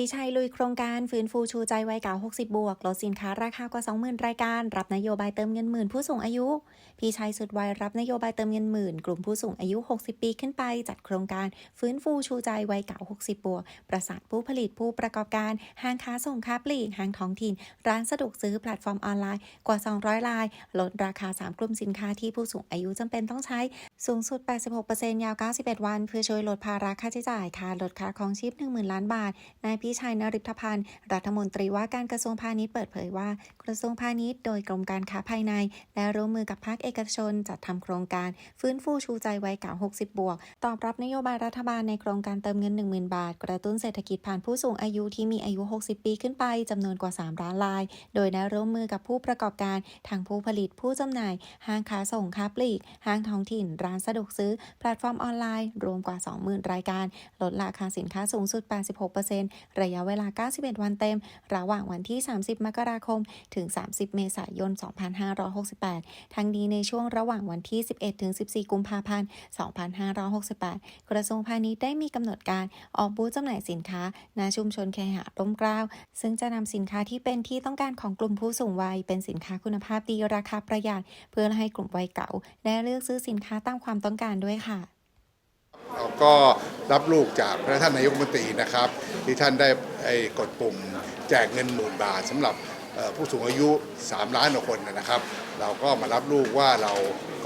พี่ชัยลุยโครงการฟื้นฟูชูใจวัยเก่า 60 บวก ลดสินค้าราคากว่า 20,000 รายการ รับนโยบายเติมเงินหมื่นผู้สูงอายุ พี่ชัยสุดวัยรับนโยบายเติมเงินหมื่น กลุ่มผู้สูงอายุ 60 ปีขึ้นไป จัดโครงการฟื้นฟูชูใจวัยเก่า 60 บวก ประสานผู้ผลิตผู้ประกอบการ ห้างค้าส่งค้าปลีก ห้างท้องถิ่น ร้านสะดวกซื้อแพลตฟอร์มออนไลน์กว่า 200ราย ลดราคา 3 กลุ่มสินค้าที่ผู้สูงอายุจำเป็นต้องใช้ สูงสุด 86%ยาว 91 วัน เพื่อช่วยลดภาระค่าใช้จ่ายค่ะลดค่าครองชีพ 10,000 ล้านบาท นายพิชัยนริพพันธ์ รัฐมนตรีว่าการกระทรวงพาณิชย์เปิดเผยว่า กระทรวงพาณิชย์โดยกรมการค้าภายใน และร่วมมือกับภาคเอกชน จัดทำโครงการ ฟื้นฟูชูใจวัยเก่า 60 บวก ตอบรับนโยบายรัฐบาลในโครงการเติมเงิน 10,000 บาท กระตุ้นเศรษฐกิจผ่านผู้สูงอายุที่มีอายุ 60 ปีขึ้นไปจำนวนกว่า 3 ล้านราย โดยได้ร่วมมือกับผู้ประกอบการทางผู้ผลิตผู้จำหน่ายห้างค้าส่งค้าปลีกห้างท้องถิ่นร้านสะดวกซื้อ แพลตฟอร์มออนไลน์ รวมกว่า 20,000 รายการ ลดราคาสินค้าสูงสุด 86%ระยะเวลา 91 วันเต็ม ระหว่างวันที่ 30 มกราคม ถึง 30 เมษายน 2568 ทั้งนี้ในช่วงระหว่างวันที่ 11 ถึง 14 กุมภาพันธ์ 2568 กระทรวงพาณิชย์ได้มีกำหนดการออกบูธจำหน่ายสินค้าณชุมชนเคหะร่มเกล้า ซึ่งจะนำสินค้าที่เป็นที่ต้องการของกลุ่มผู้สูงวัย เป็นสินค้าคุณภาพดีราคาประหยัด เพื่อให้กลุ่มวัยเก่า ได้เลือกซื้อสินค้าตามความต้องการด้วยค่ะเราก็รับลูกจากพระท่านนายกมนตรีนะครับ ที่ท่านได้ไอ้กดปุ่มแจกเงินหมื่นบาทสำหรับผู้สูงอายุ 3 ล้านคนนะครับ เราก็มารับลูกว่าเรา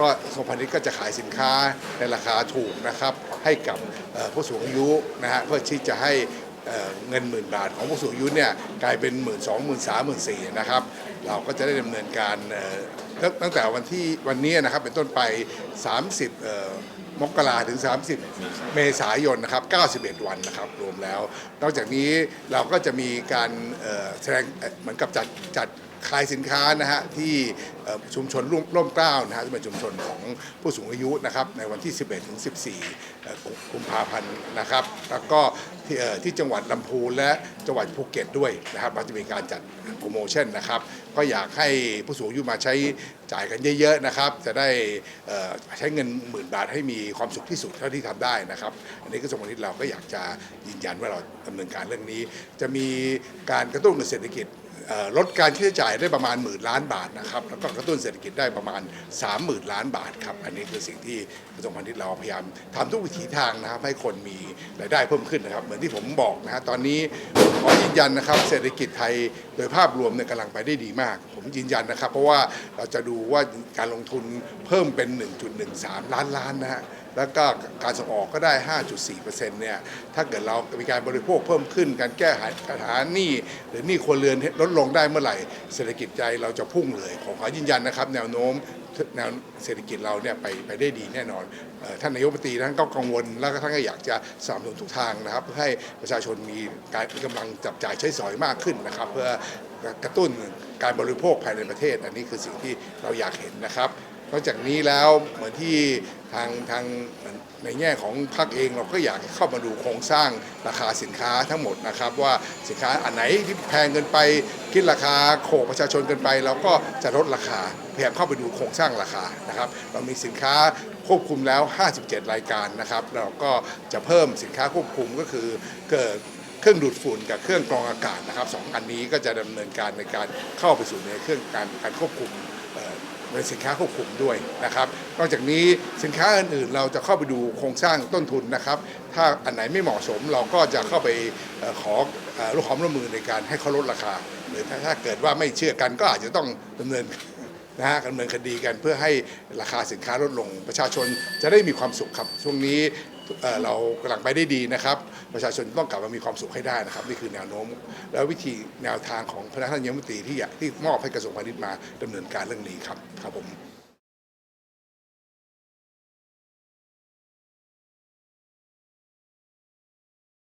ก็กระทรวงพาณิชย์ก็จะขายสินค้าในราคาถูกนะครับ ให้กับผู้สูงอายุนะฮะเพื่อที่จะให้ เงินหมื่นบาทของผู้สูงอายุเนี่ยกลายเป็นหมื่นสองหมื่นสามหมื่นสี่นะครับ เราก็จะได้ดำเนินการตั้งแต่วันที่วันนี้นะครับเป็นต้นไป 30 มกราถึง 30 เมษายนนะครับ91 วันนะครับรวมแล้ว นอกจากนี้เราก็จะมีการแสดงเอ่อเหมือนกับจัดจัด ขายสินค้านะฮะที่ชุมชนร่วมร่มเกล้านะฮะที่เป็นชุมชนของผู้สูงอายุนะครับในวันที่ 11ถึง14กุมภาพันธ์นะครับ แล้วก็ที่ที่จังหวัดลำพูนและจังหวัดภูเก็ตด้วยนะครับเราจะมีการจัดโปรโมชั่นนะครับ ก็อยากให้ผู้สูงอายุมาใช้จ่ายกันเยอะๆนะครับ จะได้ใช้เงินหมื่นบาทให้มีความสุขที่สุดเท่าที่ทำได้นะครับ อันนี้กระทรวงพาณิชย์เราก็อยากจะยืนยันว่าเราดำเนินการเรื่องนี้ จะมีการกระตุ้นเศรษฐกิจ ลดการใช้จ่ายได้ประมาณหมื่นล้านบาทนะครับแล้วก็กระตุ้นเศรษฐกิจได้ประมาณ 30,000 ล้านบาทครับอันนี้คือสิ่งที่กระทรวงพาณิชย์เราพยายามทำทุกวิถีทางนะครับให้คนมีรายได้เพิ่มขึ้นนะครับ เหมือนที่ผมบอกนะฮะตอนนี้ขอยืนยันนะครับเศรษฐกิจไทยโดยภาพรวมเนี่ยกำลังไปได้ดีมาก ผมยืนยันนะครับ เพราะว่าเราจะดูว่าการลงทุนเพิ่มเป็น 1.13 ล้านล้านนะฮะแล้วก็การส่งออกก็ได้ 5.4%เนี่ยถ้าเกิดเรามีการบริโภคเพิ่มขึ้น การแก้ปัญหาหนี้หรือหนี้ครัวเรือนลดลงได้เมื่อไหร่ เศรษฐกิจใจเราจะพุ่งเลย ขอขอยืนยันนะครับ แนวโน้มแนวเศรษฐกิจเราเนี่ยไปไปได้ดีแน่นอนท่านนายกรัฐมนตรีท่านก็กังวล แล้วก็ท่านก็อยากจะสนับสนุนทุกทางนะครับ ให้ประชาชนมีการมีกำลังจับจ่ายใช้สอยมากขึ้นนะครับ เพื่อกระตุ้นการบริโภคภายในประเทศ อันนี้คือสิ่งที่เราอยากเห็นนะครับ นอกจากนี้แล้วเหมือนที่ทางทางในแง่ของภาคเองเราก็อยากเข้ามาดูโครงสร้างราคาสินค้าทั้งหมดนะครับ ว่าสินค้าอันไหนที่แพงเกินไปคิดราคาโขกประชาชนเกินไปเราก็จะลดราคาพยายามเข้าไปดูโครงสร้างราคานะครับ เรามีสินค้าควบคุมแล้ว 57 รายการนะครับ เราก็จะเพิ่มสินค้าควบคุมก็คือเกิดเครื่องดูดฝุ่นกับเครื่องกรองอากาศนะครับสองอันนี้ก็จะดำเนินการในการเข้าไปสู่ในเครื่องการการควบคุม เป็นสินค้าควบคุมด้วยนะครับ นอกจากนี้สินค้าอื่นๆ เราจะเข้าไปดูโครงสร้างต้นทุนนะครับ ถ้าอันไหนไม่เหมาะสมเราก็จะเข้าไปเอ่อขอเอ่อร่วมความร่วมมือในการให้เขาลดราคา หรือถ้าถ้าเกิดว่าไม่เชื่อกันก็อาจจะต้องดำเนินนะฮะดำเนินคดีกันเพื่อให้ราคาสินค้าลดลงประชาชนจะได้มีความสุขครับ ช่วงนี้ เรากำลังไปได้ดีนะครับ ประชาชนต้องกลับมามีความสุขให้ได้นะครับ นี่คือแนวโน้ม แล้ววิธีแนวทางของพนักงานยกรัฐมนตรีที่อยากที่มอบให้กระทรวงพาณิชย์มาดำเนินการเรื่องนี้ครับครับผม